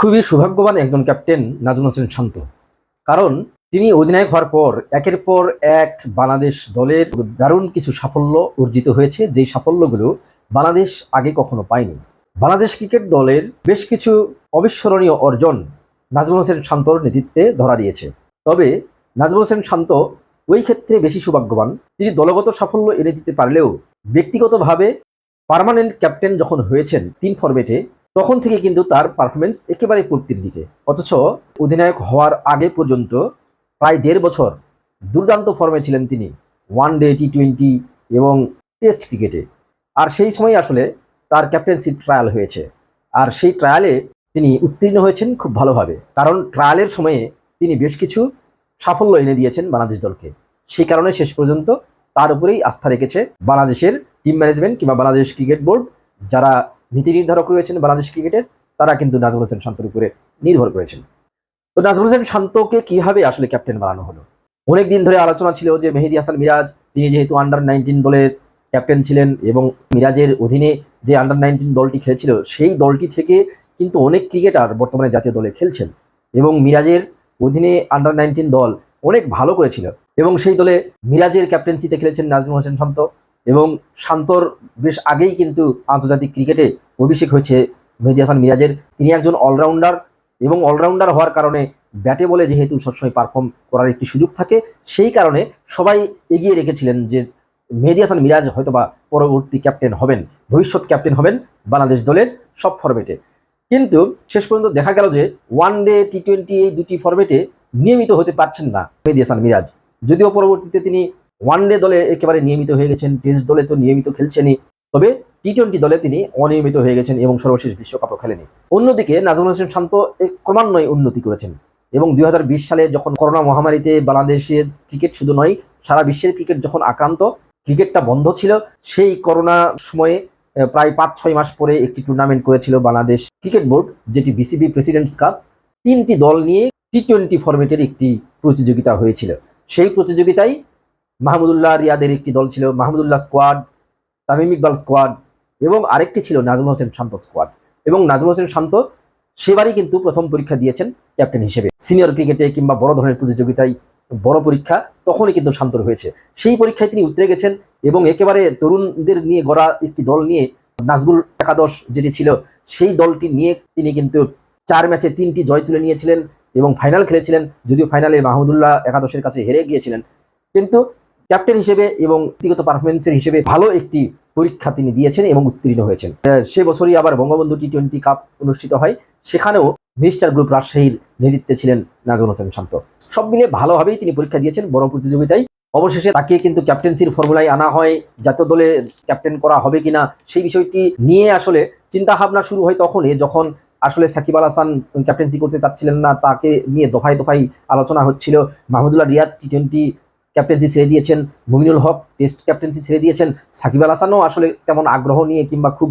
খুবই সৌভাগ্যবান একজন ক্যাপ্টেন নাজমুল হোসেন শান্ত। কারণ তিনি অধিনায়ক হওয়ার পর, একের পর এক বাংলাদেশ দলের দারুণ কিছু সাফল্য অর্জিত হয়েছে, যেই সাফল্যগুলো বাংলাদেশ আগে কখনো পায়নি। বাংলাদেশ ক্রিকেট দলের বেশ কিছু অবিস্মরণীয় অর্জন নাজমুল হোসেন শান্তর নেতৃত্বে ধরা দিয়েছে। তবে নাজমুল হোসেন শান্ত ওই ক্ষেত্রে বেশি সৌভাগ্যবান। তিনি দলগত সাফল্য এনে দিতে পারলেও ব্যক্তিগতভাবে পার্মানেন্ট ক্যাপ্টেন যখন হয়েছেন, তিন ফরম্যাটে তখন থেকে কিন্তু তার পারফরমেন্স একেবারে পূর্তির দিকে। অথচ অধিনায়ক হওয়ার আগে পর্যন্ত প্রায় দেড় বছর দুর্দান্ত ফর্মে ছিলেন তিনি ওয়ান ডে টি টোয়েন্টি এবং টেস্ট ক্রিকেটে আর সেই সময় আসলে তার ক্যাপ্টেন্সির ট্রায়াল হয়েছে। আর সেই ট্রায়ালে তিনি উত্তীর্ণ হয়েছেন খুব ভালোভাবে। কারণ ট্রায়ালের সময়ে তিনি বেশ কিছু সাফল্য এনে দিয়েছেন বাংলাদেশ দলকে। সেই কারণে শেষ পর্যন্ত তার উপরেই আস্থা রেখেছে বাংলাদেশের টিম ম্যানেজমেন্ট কিংবা বাংলাদেশ ক্রিকেট বোর্ড যারা নীতি নির্ধারক রয়েছেন বাংলাদেশ ক্রিকেটের, তারা কিন্তু নাজমুল হোসেন শান্তর উপরে নির্ভর করেছেন। তো নাজমুল হোসেন শান্তকে কীভাবে আসলে ক্যাপ্টেন বানানো হলো? অনেক দিন ধরে আলোচনা ছিল যে মেহেদি হাসান মিরাজ, তিনি যেহেতু আন্ডার নাইনটিন দলের ক্যাপ্টেন ছিলেন এবং মিরাজের অধীনে যে আন্ডার নাইনটিন দলটি খেলছিল, সেই দলটি থেকে কিন্তু অনেক ক্রিকেটার বর্তমানে জাতীয় দলে খেলছেন এবং মিরাজের অধীনে আন্ডার নাইনটিন দল অনেক ভালো করেছিল এবং সেই দলে মিরাজের ক্যাপ্টেন্সিতে খেলেছেন নাজমুল হোসেন শান্ত। এবং শান্তর বেশ আগেই কিন্তু আন্তর্জাতিক ক্রিকেটে অভিষেক হয়েছে মেহেদি হাসান মিরাজের। তিনি একজন অলরাউন্ডার এবং অলরাউন্ডার হওয়ার কারণে ব্যাটে বলে যেহেতু সবসময় পারফর্ম করার একটি সুযোগ থাকে, সেই কারণে সবাই এগিয়ে রেখেছিলেন যে মেহেদি হাসান মিরাজ হয়তোবা পরবর্তী ক্যাপ্টেন হবেন, ভবিষ্যৎ ক্যাপ্টেন হবেন বাংলাদেশ দলের সব ফরম্যাটে কিন্তু শেষ পর্যন্ত দেখা গেল যে ওয়ান ডে টি টোয়েন্টি এই দুটি ফরম্যাটে নিয়মিত হতে পারছেন না মেহেদি হাসান মিরাজ। যদিও পরবর্তীতে তিনি ওয়ান ডে দলে একেবারে নিয়মিত হয়ে গেছেন টেস্ট দলে তো নিয়মিত খেলছেনই। তবে টি টোয়েন্টি দলে তিনি অনিয়মিত হয়ে গেছেন এবং সর্বশেষ বিশ্বকাপও খেলেনি অন্যদিকে নাজমুল হোসেন শান্ত ক্রমান্বয়ে উন্নতি করেছেন এবং দু হাজার বিশ সালে যখন করোনা মহামারীতে বাংলাদেশের ক্রিকেট শুধু নয়, সারা বিশ্বের ক্রিকেট যখন আক্রান্ত, ক্রিকেটটা বন্ধ ছিল। সেই করোনা সময়ে প্রায় পাঁচ ছয় মাস পরে একটি টুর্নামেন্ট করেছিল বাংলাদেশ ক্রিকেট বোর্ড, যেটি বিসিবি প্রেসিডেন্টস কাপ তিনটি দল নিয়ে টি টোয়েন্টি ফরম্যাটের একটি প্রতিযোগিতা হয়েছিল। সেই প্রতিযোগিতায় মাহমুদুল্লাহ রিয়াদের একটি দল ছিল, মাহমুদুল্লাহ স্কোয়াড, তামিম ইকবাল স্কোয়াড এবং আরেকটি ছিল নাজমুল হোসেন শান্ত স্কোয়াড। এবং নাজমুল হোসেন শান্ত সেবারই কিন্তু প্রথম পরীক্ষা দিয়েছেন ক্যাপ্টেন হিসেবে। সিনিয়র ক্রিকেটে কিংবা বড় ধরনের প্রতিযোগিতায় বড় পরীক্ষা তখনই কিন্তু শান্তর হয়েছে। সেই পরীক্ষায় তিনি উতরে গেছেন এবং একেবারে তরুণদের নিয়ে গড়া একটি দল নিয়ে নাজবুল একাদশ যেটি ছিল, সেই দলটি নিয়ে তিনি কিন্তু চার ম্যাচে তিনটি জয় তুলে নিয়েছিলেন এবং ফাইনাল খেলেছিলেন, যদিও ফাইনালে মাহমুদুল্লাহ একাদশের কাছে হেরে গিয়েছিলেন। কিন্তু ক্যাপ্টেন হিসেবে এবং ব্যক্তিগত পারফরমেন্সের হিসেবে ভালো একটি পরীক্ষা তিনি দিয়েছেন এবং উত্তীর্ণ হয়েছেন। সে বছরই আবার বঙ্গবন্ধু টি টোয়েন্টি কাপ অনুষ্ঠিত হয়। সেখানেও মিস্টার গ্রুপ রাজশাহীর নেতৃত্বে ছিলেন নাজমুল হোসেন শান্ত। সব মিলিয়ে ভালোভাবেই তিনি পরীক্ষা দিয়েছেন বড় প্রতিযোগিতায়। অবশেষে তাকে কিন্তু ক্যাপ্টেন্সির ফর্মুলায় আনা হয়। জাতীয় দলে ক্যাপ্টেন করা হবে কিনা সেই বিষয়টি নিয়ে আসলে চিন্তা ভাবনা শুরু হয় তখনই যখন আসলে সাকিব আল হাসান ক্যাপ্টেন্সি করতে চাচ্ছিলেন না, তাকে নিয়ে দফায় দফায় আলোচনা হচ্ছিল। Mahmudullah Riyad T twenty captaincy ছেড়ে দিয়েছেন মুমিনুল হক, টেস্ট ক্যাপ্টেন্সি ছেড়ে দিয়েছেন সাকিব আল হাসানও আসলে তেমন আগ্রহ নিয়ে কিংবা খুব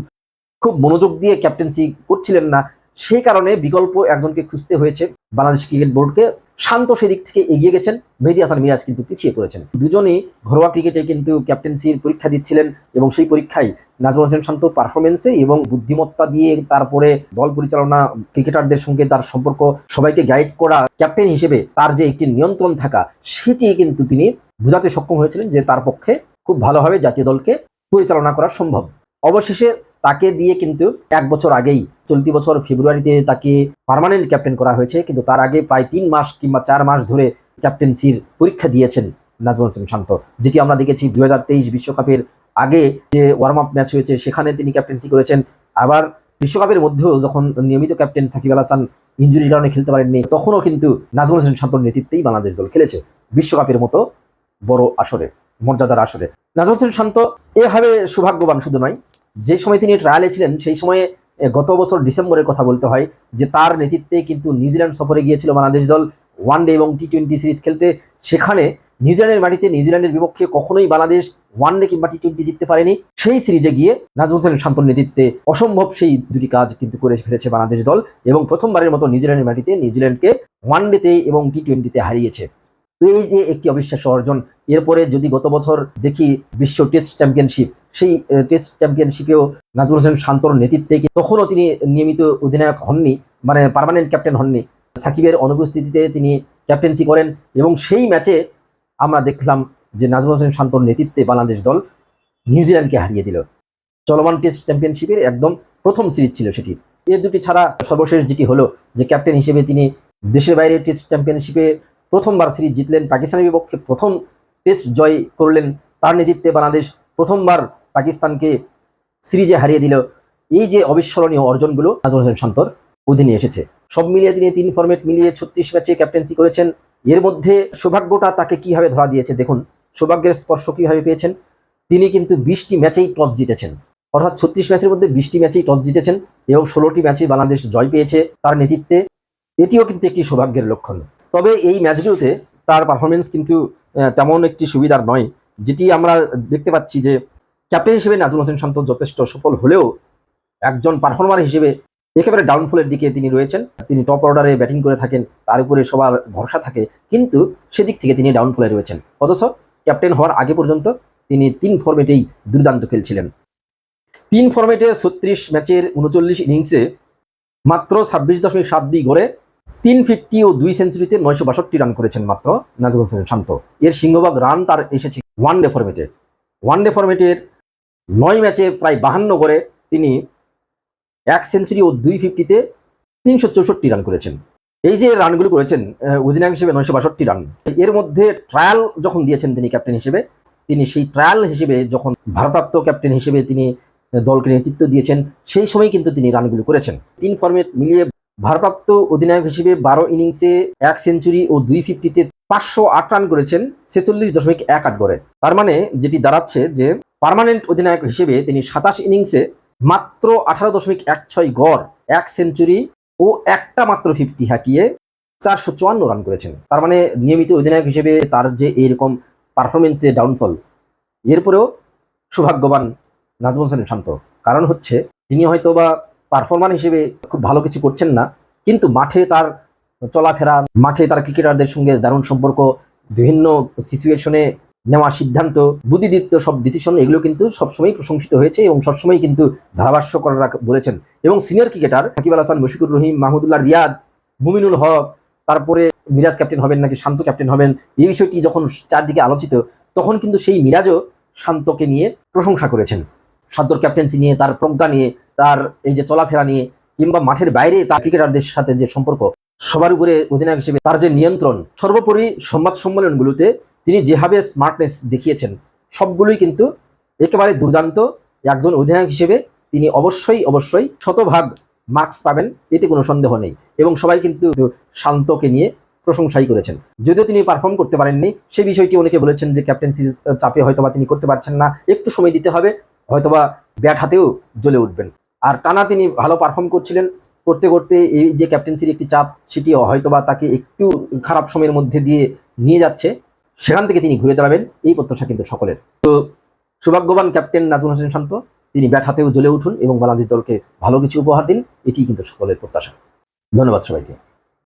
খুব মনোযোগ দিয়ে ক্যাপ্টেন্সি করছিলেন না। সেই কারণে বিকল্প একজনকে খুঁজতে হয়েছে। বাংলাদেশ ক্রিকেট বোর্ডকে শান্ত সেদিক থেকে এগিয়ে গেছেন। মেহেদি হাসান মিরাজ কিন্তু পিছিয়ে পড়েছেন। দুজনেই ঘরোয়া ক্রিকেটে কিন্তু ক্যাপ্টেন্সির পরীক্ষা দিচ্ছিলেন এবং সেই পরীক্ষায় নাজমুল হোসেন শান্ত পারফরমেন্সে এবং বুদ্ধিমত্তা দিয়ে তারপরে দল পরিচালনা ক্রিকেটারদের সঙ্গে তার সম্পর্ক, সবাইকে গাইড করা ক্যাপ্টেন হিসেবে তার যে একটি নিয়ন্ত্রণ থাকা সেটি কিন্তু তিনি বোঝাতে সক্ষম হয়েছিলেন যে তার পক্ষে খুব ভালোভাবে জাতীয় দলকে পরিচালনা করা সম্ভব। অবশেষে তাকে দিয়ে কিন্তু এক বছর আগেই চলতি বছর ফেব্রুয়ারিতে তাকে পার্মানেন্ট ক্যাপ্টেন করা হয়েছে, কিন্তু তার আগে প্রায় তিন মাস কিংবা চার মাস ধরে ক্যাপ্টেন্সির পরীক্ষা দিয়েছেন নাজমুল হোসেন শান্ত, যেটি আমরা দেখেছি দুই বিশ্বকাপের আগে যে ওয়ার্ম আপ ম্যাচ হয়েছে, সেখানে তিনি ক্যাপ্টেন্সি করেছেন। আবার বিশ্বকাপের মধ্যেও যখন নিয়মিত ক্যাপ্টেন সাকিব আল হাসান ইঞ্জুরির কারণে খেলতে পারেননি, তখনও কিন্তু নাজমুল হোসেন শান্তর নেতৃত্বেই বাংলাদেশ দল খেলেছে বিশ্বকাপের মতো বড় আসরে, মর্যাদার আসরে। নাজমুল হোসেন শান্ত এভাবে সৌভাগ্যবান শুধু নয় যে সময় তিনি ট্রায়ালে ছিলেন, সেই সময়ে গত বছর ডিসেম্বরের কথা বলতে হয় যে তার নেতৃত্বে কিন্তু নিউজিল্যান্ড সফরে গিয়েছিল বাংলাদেশ দল ওয়ান ডে এবং টি টোয়েন্টি সিরিজ খেলতে। সেখানে নিউজিল্যান্ডের মাটিতে নিউজিল্যান্ডের বিপক্ষে কখনোই বাংলাদেশ ওয়ান ডে কিংবা টি টোয়েন্টি জিততে পারেনি। সেই সিরিজে গিয়ে নাজমুল হোসেন শান্তর নেতৃত্বে অসম্ভব সেই দুটি কাজ কিন্তু করে ফেলেছে বাংলাদেশ দল এবং প্রথমবারের মতো নিউজিল্যান্ডের মাটিতে নিউজিল্যান্ডকে ওয়ান ডেতে এবং টি টোয়েন্টিতে হারিয়েছে। তো এই যে একটি অবিশ্বাস্য অর্জন, এরপরে যদি গত বছর দেখি বিশ্ব টেস্ট চ্যাম্পিয়নশিপ, সেই টেস্ট চ্যাম্পিয়নশিপেও নাজরুল হোসেন শান্তর নেতৃত্বে তখনও তিনি নিয়মিত অধিনায়ক হননি মানে পার্মানেন্ট ক্যাপ্টেন হননি, সাকিবের অনুপস্থিতিতে তিনি ক্যাপ্টেন্সি করেন এবং সেই ম্যাচে আমরা দেখলাম যে নাজমুল হোসেন শান্তর নেতৃত্বে বাংলাদেশ দল নিউজিল্যান্ডকে হারিয়ে দিল। চলমান টেস্ট চ্যাম্পিয়নশিপের একদম প্রথম সিরিজ ছিল সেটি। এর দুটি ছাড়া সর্বশেষ যেটি হলো যে ক্যাপ্টেন হিসেবে তিনি দেশের বাইরে টেস্ট চ্যাম্পিয়নশিপে প্রথমবার সিরিজ জিতলেন পাকিস্তানের বিপক্ষে প্রথম টেস্ট জয় করলেন তার নেতৃত্বে বাংলাদেশ প্রথমবার পাকিস্তানকে সিরিজে হারিয়ে দিল। এই যে অবিস্মরণীয় অর্জনগুলো, নাজমুল হোসেন শান্তর অধীনে এসেছে। সব মিলিয়ে তিনি তিন ফরম্যাট মিলিয়ে ছত্রিশ ম্যাচে ক্যাপ্টেন্সি করেছেন। এর মধ্যে সৌভাগ্যটা তাকে কীভাবে ধরা দিয়েছে দেখুন, সৌভাগ্যের স্পর্শ কীভাবে পেয়েছেন? তিনি কিন্তু বিশটি ম্যাচেই টস জিতেছেন। অর্থাৎ ছত্রিশ ম্যাচের মধ্যে বিশটি ম্যাচেই টস জিতেছেন এবং ষোলোটি ম্যাচেই বাংলাদেশ জয় পেয়েছে তার নেতৃত্বে। এটিও কিন্তু একটি সৌভাগ্যের লক্ষণ। তবে এই ম্যাচগুলোতে তার পারফরমেন্স কিন্তু তেমন একটি সুবিধার নয়, যেটি আমরা দেখতে পাচ্ছি যে ক্যাপ্টেন হিসেবে নাজমুল হোসেন শান্ত যথেষ্ট সফল হলেও একজন পারফর্মার হিসেবে একেবারে ডাউনফলের দিকে তিনি রয়েছেন। তিনি টপ অর্ডারে ব্যাটিং করে থাকেন, তার উপরে সবার ভরসা থাকে, কিন্তু সেদিক থেকে তিনি ডাউনফলে রয়েছেন। অথচ ক্যাপ্টেন হওয়ার আগে পর্যন্ত তিনি তিন ফর্মেটেই দুর্দান্ত খেলছিলেন। তিন ফর্মেটে ছত্রিশ ম্যাচের উনচল্লিশ ইনিংসে মাত্র ছাব্বিশ দশমিক সাত দুই গড়ে তিন ফিফটি ও দুই সেঞ্চুরিতে নয়শো বাষট্টি রান করেছেন মাত্র নাজমুল হোসেন শান্ত। এর সিংহভাগ রান তার এসেছে ওয়ান ডে ফর্মেটে ওয়ান ডে ফর্মেটের নয় ম্যাচে প্রায় বাহান্ন করে তিনি এক সেঞ্চুরি ও দুই ফিফটিতে তিনশো চৌষট্টি রান করেছেন। এই যে রানগুলো করেছেন অধিনায়ক হিসেবে নয়শো বাষট্টি রান, এর মধ্যে ট্রায়াল যখন দিয়েছেন তিনি ক্যাপ্টেন হিসেবে, তিনি সেই ট্রায়াল হিসেবে যখন ভারপ্রাপ্ত ক্যাপ্টেন হিসেবে তিনি দলকে নেতৃত্ব দিয়েছেন, সেই সময় কিন্তু তিনি রানগুলো করেছেন। তিন ফর্মেট মিলিয়ে ভারপ্রাপ্ত অধিনায়ক হিসেবে বারো ইনিংসে এক সেঞ্চুরি ও দুই ফিফটিতে পাঁচশো আট রান করেছেন ছেচল্লিশ দশমিক এক আট গড়ে তার মানে যেটি দাঁড়াচ্ছে যে পার্মানেন্ট অধিনায়ক হিসেবে তিনি সাতাশ ইনিংসে মাত্র আঠারো দশমিক এক ছয় গড়, এক সেঞ্চুরি ও একটা মাত্র ফিফটি হাঁকিয়ে চারশো চুয়ান্ন রান করেছেন। তার মানে নিয়মিত অধিনায়ক হিসেবে তার যে এইরকম পারফরমেন্সে ডাউনফল, এরপরেও সৌভাগ্যবান নাজমুল হোসেন শান্ত। কারণ হচ্ছে, তিনি হয়তো বা পারফরমার হিসেবে খুব ভালো কিছু করছেন না। কিন্তু মাঠে তার চলাফেরা, মাঠে তার ক্রিকেটারদের সঙ্গে দারুণ সম্পর্ক, বিভিন্ন সিচুয়েশনে নেওয়া সিদ্ধান্ত, বুদ্ধিদীপ্ত সব ডিসিশন এগুলো কিন্তু সবসময় প্রশংসিত হয়েছে এবং সবসময় কিন্তু ধারাভাষ্যকররা বলেছেন। এবং সিনিয়র ক্রিকেটার সাকিব আল হাসান, মুশিকুর রহিম, মাহমুদুল্লাহ রিয়াদ, মুমিনুল হক, তারপরে মিরাজ ক্যাপ্টেন হবেন নাকি শান্ত ক্যাপ্টেন হবেন, এই বিষয়টি যখন চারদিকে আলোচিত, তখন কিন্তু সেই মিরাজও শান্তকে নিয়ে প্রশংসা করেছেন। শান্তর ক্যাপ্টেন্সি নিয়ে, তার প্রজ্ঞা নিয়ে তার এই যে চলাফেরা নিয়ে কিংবা মাঠের বাইরে তার ক্রিকেটারদের সাথে যে সম্পর্ক, সবার উপরে অধিনায়ক হিসেবে তার যে নিয়ন্ত্রণ, সর্বোপরি সংবাদ সম্মেলনগুলোতে তিনি যেভাবে স্মার্টনেস দেখিয়েছেন, সবগুলোই কিন্তু একেবারে দুর্দান্ত। একজন অধিনায়ক হিসেবে তিনি অবশ্যই অবশ্যই শতভাগ মার্কস পাবেন, এতে কোনো সন্দেহ নেই এবং সবাই কিন্তু শান্তকে নিয়ে প্রশংসাই করেছেন। যদিও তিনি পারফর্ম করতে পারেননি সেই বিষয়টি অনেকে বলেছেন যে ক্যাপ্টেন্সির চাপে হয়তোবা তিনি করতে পারছেন না, একটু সময় দিতে হবে, হয়তোবা ব্যাট হাতেও জ্বলে উঠবেন। আর টানা তিনি ভালো পারফর্ম করছিলেন। করতে করতে এই যে ক্যাপ্টেন্সির একটি চাপ সেটি হয়তোবা তাকে একটু খারাপ সময়ের মধ্যে দিয়ে নিয়ে যাচ্ছে। সেখান থেকে তিনি ঘুরে দাঁড়াবেন। এই প্রত্যাশা কিন্তু সকলের। তো সৌভাগ্যবান ক্যাপ্টেন নাজমুল হোসেন শান্ত, তিনি ব্যাট হাতেও জ্বলে উঠুন এবং বাংলাদেশ দলকে ভালো কিছু উপহার দিন। এটি কিন্তু সকলের প্রত্যাশা। ধন্যবাদ সবাইকে।